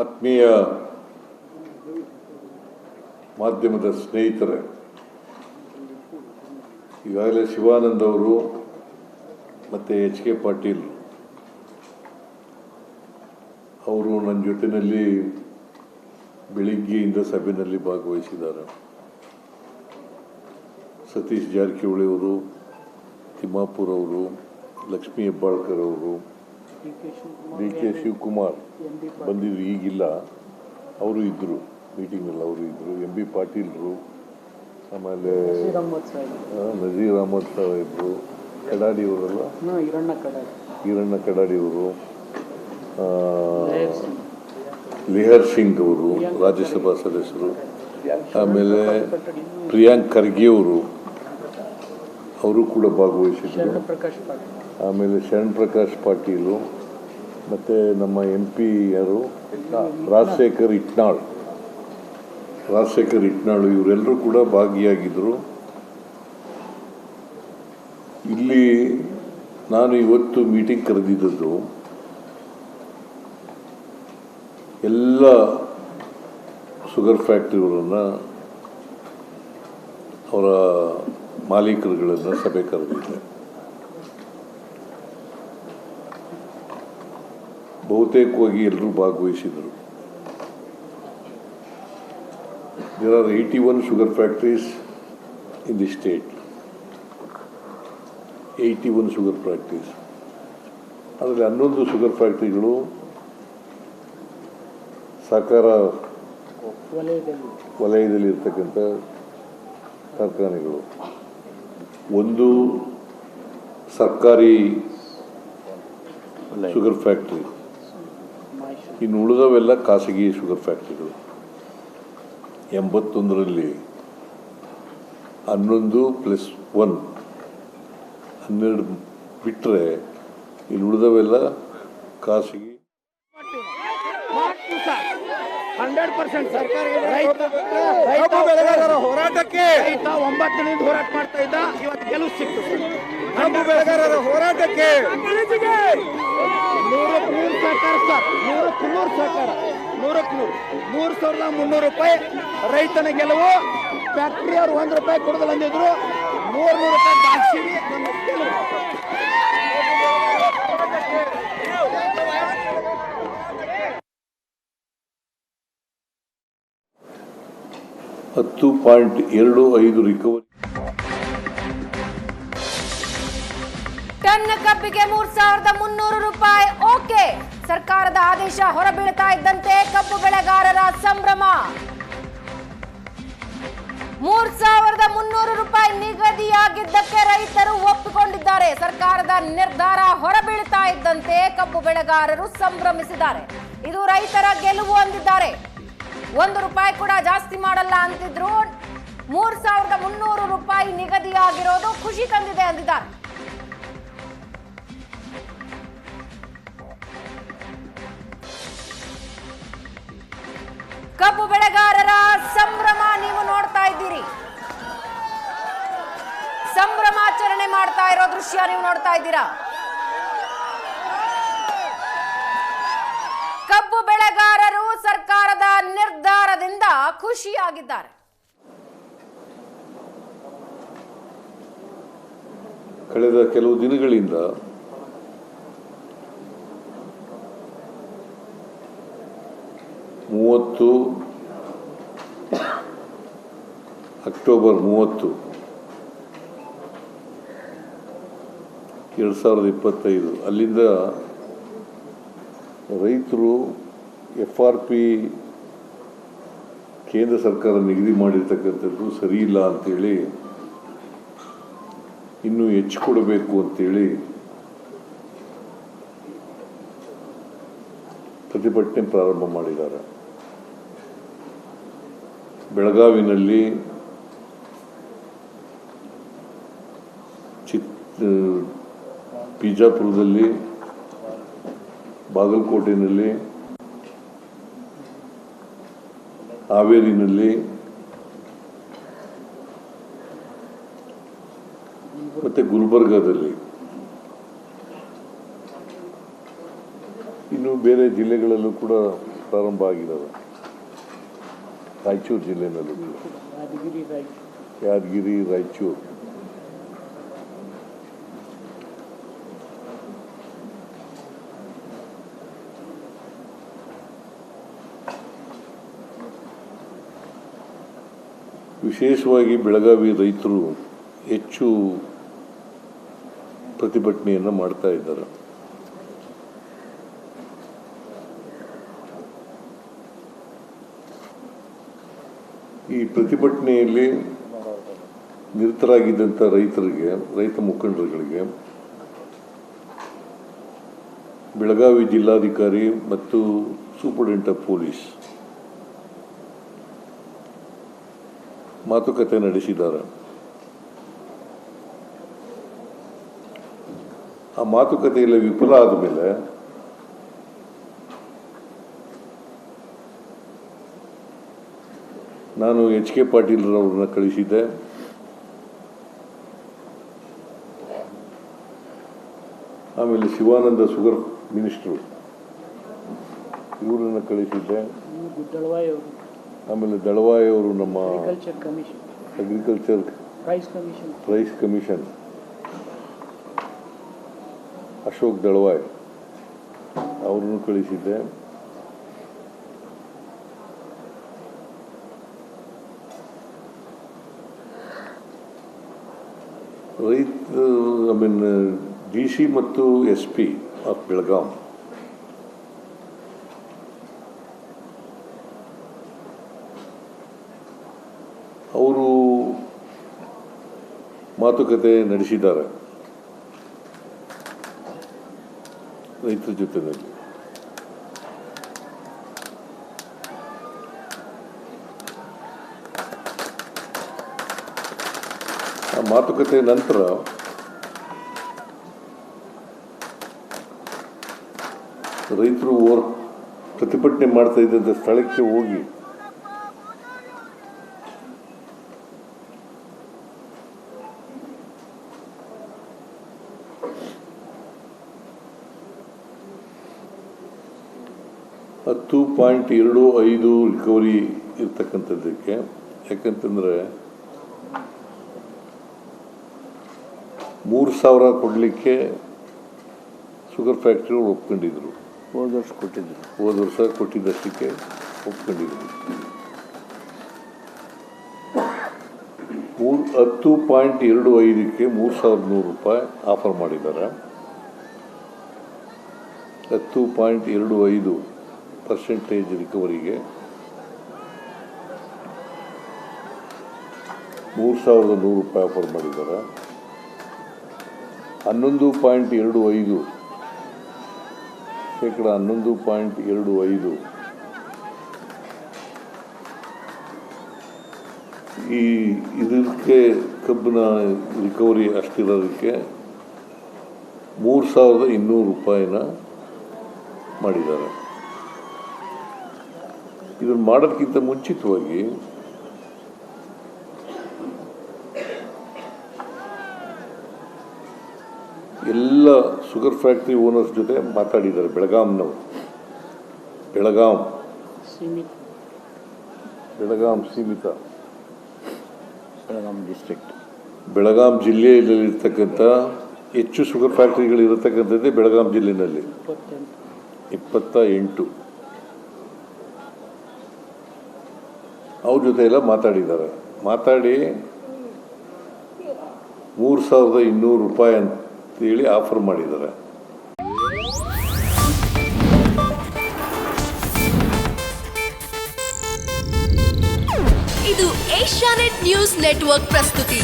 ಆತ್ಮೀಯ ಮಾಧ್ಯಮದ ಸ್ನೇಹಿತರೆ, ಈಗಾಗಲೇ ಶಿವಾನಂದ ಅವರು ಮತ್ತು ಎಚ್ ಕೆ ಪಾಟೀಲ್ ಅವರು ನನ್ನ ಜೊತೆಯಲ್ಲಿ ಬೆಳಿಗ್ಗೆಯಿಂದ ಸಭೆಯಲ್ಲಿ ಭಾಗವಹಿಸಿದ್ದಾರೆ. ಸತೀಶ್ ಜಾರಕಿಹೊಳಿ ಅವರು, ತಿಮ್ಮಾಪುರ್ ಅವರು, ಲಕ್ಷ್ಮೀ ಹೆಬ್ಬಾಳ್ಕರ್ ಅವರು ಡಿ ಕೆ ಶಿವಕುಮಾರ್ ಬಂದಿದ್ರು ಈಗಿಲ್ಲ. ಅವರು ಇದ್ದರು ಮೀಟಿಂಗಲ್ಲಿ ಅವರು ಇದ್ದರು ಎಂ ಬಿ ಪಾಟೀಲ್ರು ಆಮೇಲೆ ನಜೀರ್ ಅಹಮದ್ ಸಾಹೇಬ್ರು ಕಡಾಡಿ ಅವರಲ್ಲ? ಈರಣ್ಣ ಕಡಾಡಿ. ಕಡಾಡಿಯವರು ಲಿಹರ್ ಸಿಂಗ್. ಅವರು ರಾಜ್ಯಸಭಾ ಸದಸ್ಯರು. ಆಮೇಲೆ ಪ್ರಿಯಾಂಕ್ ಖರ್ಗೆ ಅವರು. ಅವರು ಕೂಡ ಭಾಗವಹಿಸಿದ್ರು. ಪಾಟೀಲ್. ಆಮೇಲೆ ಶರಣ್ ಪ್ರಕಾಶ್ ಪಾಟೀಲು, ಮತ್ತು ನಮ್ಮ ಎಂ ಪಿ ಯಾರು ರಾಜಶೇಖರ್ ಇಟ್ನಾಳ್. ರಾಜಶೇಖರ್ ಇಟ್ನಾಳು ಇವರೆಲ್ಲರೂ ಕೂಡ ಭಾಗಿಯಾಗಿದ್ದರು ಇಲ್ಲಿ ನಾನು ಇವತ್ತು ಮೀಟಿಂಗ್ ಕರೆದಿದ್ದದ್ದು ಎಲ್ಲ ಶುಗರ್ ಫ್ಯಾಕ್ಟ್ರಿಗಳನ್ನು ಅವರ ಮಾಲೀಕರುಗಳನ್ನು ಸಭೆ ಕರೆದಿದ್ದೆ ಬಹುತೇಕವಾಗಿ ಎಲ್ಲರೂ ಭಾಗವಹಿಸಿದರು there are eighty one sugar factories in the state eighty one sugar factories ಅದರಲ್ಲಿ ಹನ್ನೊಂದು ಶುಗರ್ ಫ್ಯಾಕ್ಟ್ರಿಗಳು ಸಹಕಾರ ವಲಯದಲ್ಲಿ ಇರ್ತಕ್ಕಂಥ ಕಾರ್ಖಾನೆಗಳು. ಒಂದು ಸರ್ಕಾರಿ ಶುಗರ್ ಫ್ಯಾಕ್ಟ್ರಿ ಇನ್ನು ಉಳಿದವೆಲ್ಲ ಖಾಸಗಿ ಶುಗರ್ ಫ್ಯಾಕ್ಟ್ರಿಗಳು. ಎಂಬತ್ತೊಂದರಲ್ಲಿ ಹನ್ನೊಂದು ಪ್ಲಸ್ ಒನ್ ಹನ್ನೆರಡು ಬಿಟ್ಟರೆ ಇನ್ನು ಉಳಿದವೆಲ್ಲ ಖಾಸಗಿ. ಹಂಡ್ರೆಡ್ ಪರ್ಸೆಂಟ್ ಸರ್ಕಾರ ರೈತ ಕಬ್ಬು ಬೆಳೆಗಾರರ ಹೋರಾಟಕ್ಕೆ. ರೈತ ಒಂಬತ್ತು ದಿನದಿಂದ ಹೋರಾಟ ಮಾಡ್ತಾ ಇದ್ದ. ಇವತ್ತು ಗೆಲುವು ಸಿಕ್ತು. ಕಬ್ಬು ಬೆಳೆಗಾರರ ಹೋರಾಟಕ್ಕೆ ನೂರಕ್ಕೆ ನೂರು ಸಹಕಾರ ಸರ್ ನೂರಕ್ಕೆ ನೂರು ಸಹಕಾರ ನೂರಕ್ಕೆ ನೂರು ಮೂರು ಸಾವಿರದ ಮುನ್ನೂರು ರೂಪಾಯಿ ರೈತನ ಗೆಲುವು ಫ್ಯಾಕ್ಟ್ರಿ ಅವ್ರು ಒಂದು ರೂಪಾಯಿ ಕೊಡದಲ್ಲ ಅಂದಿದ್ರು. ನೂರು ನೂರು ರೂಪಾಯಿ ದಾಕ್ಷಿಣಿ ನಮ್ಮ ಗೆಲುವು. ಹತ್ತು ಪಾಯಿಂಟ್ ಎರಡು ಐದು ರಿಕವರಿ ಟನ್ ಕಬ್ಬಿಗೆ ಮೂರ್ ಸಾವಿರದ ಮುನ್ನೂರು ರೂಪಾಯಿ. ಓಕೆ. ಸರ್ಕಾರದ ಆದೇಶ ಹೊರಬೀಳ್ತಾ ಇದ್ದಂತೆ ಕಬ್ಬು ಬೆಳೆಗಾರರ ಸಂಭ್ರಮ. ಮೂರ್ ಸಾವಿರದ ಮುನ್ನೂರು ರೂಪಾಯಿ ನಿಗದಿಯಾಗಿದ್ದಕ್ಕೆ ರೈತರು ಒಪ್ಪಿಕೊಂಡಿದ್ದಾರೆ. ಸರ್ಕಾರದ ನಿರ್ಧಾರ ಹೊರಬೀಳ್ತಾ ಇದ್ದಂತೆ ಕಬ್ಬು ಬೆಳೆಗಾರರು ಸಂಭ್ರಮಿಸಿದ್ದಾರೆ. ಇದು ರೈತರ ಗೆಲುವು ಅಂದಿದ್ದಾರೆ. ಒಂದು ರೂಪಾಯಿ ಕೂಡ ಜಾಸ್ತಿ ಮಾಡಲ್ಲ ಅಂತಿದ್ರು. ಮೂರ್ ಸಾವಿರದ ಮುನ್ನೂರು ರೂಪಾಯಿ ನಿಗದಿಯಾಗಿರೋದು ಖುಷಿ ತಂದಿದೆ ಅಂದಿದ್ದಾರೆ. ಕಬ್ಬು ಬೆಳೆಗಾರರ ಸಂಭ್ರಮ ನೀವು ನೋಡ್ತಾ ಇದ್ದೀರಿ. ಸಂಭ್ರಮಾಚರಣೆ ಮಾಡ್ತಾ ಇರೋ ದೃಶ್ಯ ನೀವು ನೋಡ್ತಾ ಇದ್ದೀರಾ? ಕಬ್ಬು ಬೆಳೆಗಾರರು ಸರ್ಕಾರದ ನಿರ್ಧಾರದಿಂದ ಖುಷಿಯಾಗಿದ್ದಾರೆ. ಕಳೆದ ಕೆಲವು ದಿನಗಳಿಂದ ಮೂವತ್ತು ಅಕ್ಟೋಬರ್ ಮೂವತ್ತು. ಎರಡು ಸಾವಿರದ ಇಪ್ಪತ್ತೈದು. ಅಲ್ಲಿಂದ ರೈತರು ಎಫ್ ಆರ್ ಪಿ ಕೇಂದ್ರ ಸರ್ಕಾರ ನಿಗದಿ ಮಾಡಿರ್ತಕ್ಕಂಥದ್ದು ಸರಿ ಇಲ್ಲ ಅಂತೇಳಿ ಇನ್ನೂ ಹೆಚ್ಚು ಕೊಡಬೇಕು ಅಂತೇಳಿ ಪ್ರತಿಭಟನೆ ಪ್ರಾರಂಭ ಮಾಡಿದ್ದಾರೆ. ಬೆಳಗಾವಿನಲ್ಲಿ ಬಿಜಾಪುರದಲ್ಲಿ ಬಾಗಲಕೋಟೆಯಲ್ಲಿ ಹಾವೇರಿನಲ್ಲಿ, ಮತ್ತು ಗುಲ್ಬರ್ಗಾದಲ್ಲಿ. ಇನ್ನು ಬೇರೆ ಜಿಲ್ಲೆಗಳಲ್ಲೂ ಕೂಡ ಪ್ರಾರಂಭ ಆಗಿದ್ದಾವೆ ರಾಯಚೂರು ಜಿಲ್ಲೆಯಲ್ಲೂ ಯಾದಗಿರಿ, ರಾಯಚೂರು. ವಿಶೇಷವಾಗಿ ಬೆಳಗಾವಿ ರೈತರು ಹೆಚ್ಚು ಪ್ರತಿಭಟನೆಯನ್ನು ಮಾಡ್ತಾ ಇದ್ದಾರೆ. ಈ ಪ್ರತಿಭಟನೆಯಲ್ಲಿ ನಿರತರಾಗಿದ್ದಂಥ ರೈತರಿಗೆ, ರೈತ ಮುಖಂಡರುಗಳಿಗೆ ಬೆಳಗಾವಿ ಜಿಲ್ಲಾಧಿಕಾರಿ ಮತ್ತು ಸೂಪರಿಂಟೆಂಡೆಂಟ್ ಪೊಲೀಸ್ ಮಾತುಕತೆ ನಡೆಸಿದ್ದಾರೆ. ಆ ಮಾತುಕತೆಯಲ್ಲಿ ವಿಫಲ ಆದಮೇಲೆ ನಾನು ಎಚ್ ಕೆ ಪಾಟೀಲ್ರವ್ರನ್ನ ಕಳಿಸಿದ್ದೆ. ಆಮೇಲೆ ಶಿವಾನಂದ ಸುಗರ್ ಮಿನಿಸ್ಟ್ರು, ಇವರನ್ನು ಕಳಿಸಿದ್ದೆ. ಆಮೇಲೆ ದಳವಾಯಿ ಅವರು ನಮ್ಮ agriculture commission agriculture price commission price commission Ashok Dalwai. ಅವ್ರನ್ನು ಕಳಿಸಿದ್ದೆ. ರೈತ ಐ ಮೀನ್ ಡಿ ಸಿ ಮತ್ತು ಎಸ್ ಪಿ ಆಫ್ ಬೆಳಗಾಂ ಅವರು ಮಾತುಕತೆ ನಡೆಸಿದ್ದಾರೆ. ರೈತರ ಜೊತೆಯಲ್ಲಿ. ಆ ಮಾತುಕತೆ ನಂತರ ರೈತರು ಓರ್ ಪ್ರತಿಭಟನೆ ಮಾಡ್ತಾ ಇದ್ದಂಥ ಸ್ಥಳಕ್ಕೆ ಹೋಗಿ ಹತ್ತು ಪಾಯಿಂಟ್ ಎರಡು ಐದು ರಿಕವರಿ ಇರ್ತಕ್ಕಂಥದ್ದಕ್ಕೆ. ಯಾಕಂತಂದರೆ ಮೂರು ಸಾವಿರ ಕೊಡಲಿಕ್ಕೆ ಶುಗರ್ ಫ್ಯಾಕ್ಟ್ರಿಗಳು ಒಪ್ಕೊಂಡಿದ್ರು. ಹೋದ ವರ್ಷ ಕೊಟ್ಟಿದ್ದರು ಹೋದ ವರ್ಷ ಕೊಟ್ಟಿದ್ದಷ್ಟಕ್ಕೆ ಒಪ್ಕೊಂಡಿದ್ರು. ಮೂರು ಹತ್ತು ಪಾಯಿಂಟ್ ಎರಡು ಐದಕ್ಕೆ ಮೂರು ಸಾವಿರದ ನೂರು ರೂಪಾಯಿ ಆಫರ್ ಮಾಡಿದ್ದಾರೆ. ಹತ್ತು ಪಾಯಿಂಟ್ ಎರಡು ಐದು ಪರ್ಸೆಂಟೇಜ್ ರಿಕವರಿಗೆ ಮೂರು ಸಾವಿರದ ನೂರು ರೂಪಾಯಿ ಆಫರ್ ಮಾಡಿದ್ದಾರೆ. ಹನ್ನೊಂದು ಪಾಯಿಂಟ್ ಎರಡು ಐದು ಶೇಕಡ ಹನ್ನೊಂದು ಪಾಯಿಂಟ್ ಎರಡು ಐದು ಈ ಇದಕ್ಕೆ ಕಬ್ಬಿನ ರಿಕವರಿ ಅಷ್ಟಿರೋದಕ್ಕೆ ಮೂರು ಸಾವಿರದ ಇನ್ನೂರು ರೂಪಾಯಿನ ಮಾಡಿದ್ದಾರೆ. ಇದನ್ನು ಮಾಡೋದಕ್ಕಿಂತ ಮುಂಚಿತವಾಗಿ ಎಲ್ಲ ಶುಗರ್ ಫ್ಯಾಕ್ಟ್ರಿ ಓನರ್ಸ್ ಜೊತೆ ಮಾತಾಡಿದ್ದಾರೆ ಬೆಳಗಾಂನವರು. ಬೆಳಗಾಂ. ಸೀಮಿತ. ಬೆಳಗಾಂ ಸೀಮಿತ. ಬೆಳಗಾಂ ಡಿಸ್ಟ್ರಿಕ್ಟ್ ಬೆಳಗಾಂ ಜಿಲ್ಲೆಯಲ್ಲಿರ್ತಕ್ಕಂಥ ಹೆಚ್ಚು ಶುಗರ್ ಫ್ಯಾಕ್ಟ್ರಿಗಳಿರತಕ್ಕಂಥದ್ದೇ ಬೆಳಗಾಂ ಜಿಲ್ಲೆಯಲ್ಲಿ ಇಪ್ಪತ್ತ ಎಂಟು. ಅವ್ರ ಜೊತೆ ಎಲ್ಲ ಮಾತಾಡಿದ್ದಾರೆ. ಮಾತಾಡಿ ಮೂರು ಸಾವಿರದ ಇನ್ನೂರು ರೂಪಾಯಿ ಅಂತೇಳಿ ಆಫರ್ ಮಾಡಿದ್ದಾರೆ. ಇದು ಏಷ್ಯಾನೆಟ್ ನ್ಯೂಸ್ ನೆಟ್ವರ್ಕ್ ಪ್ರಸ್ತುತಿ.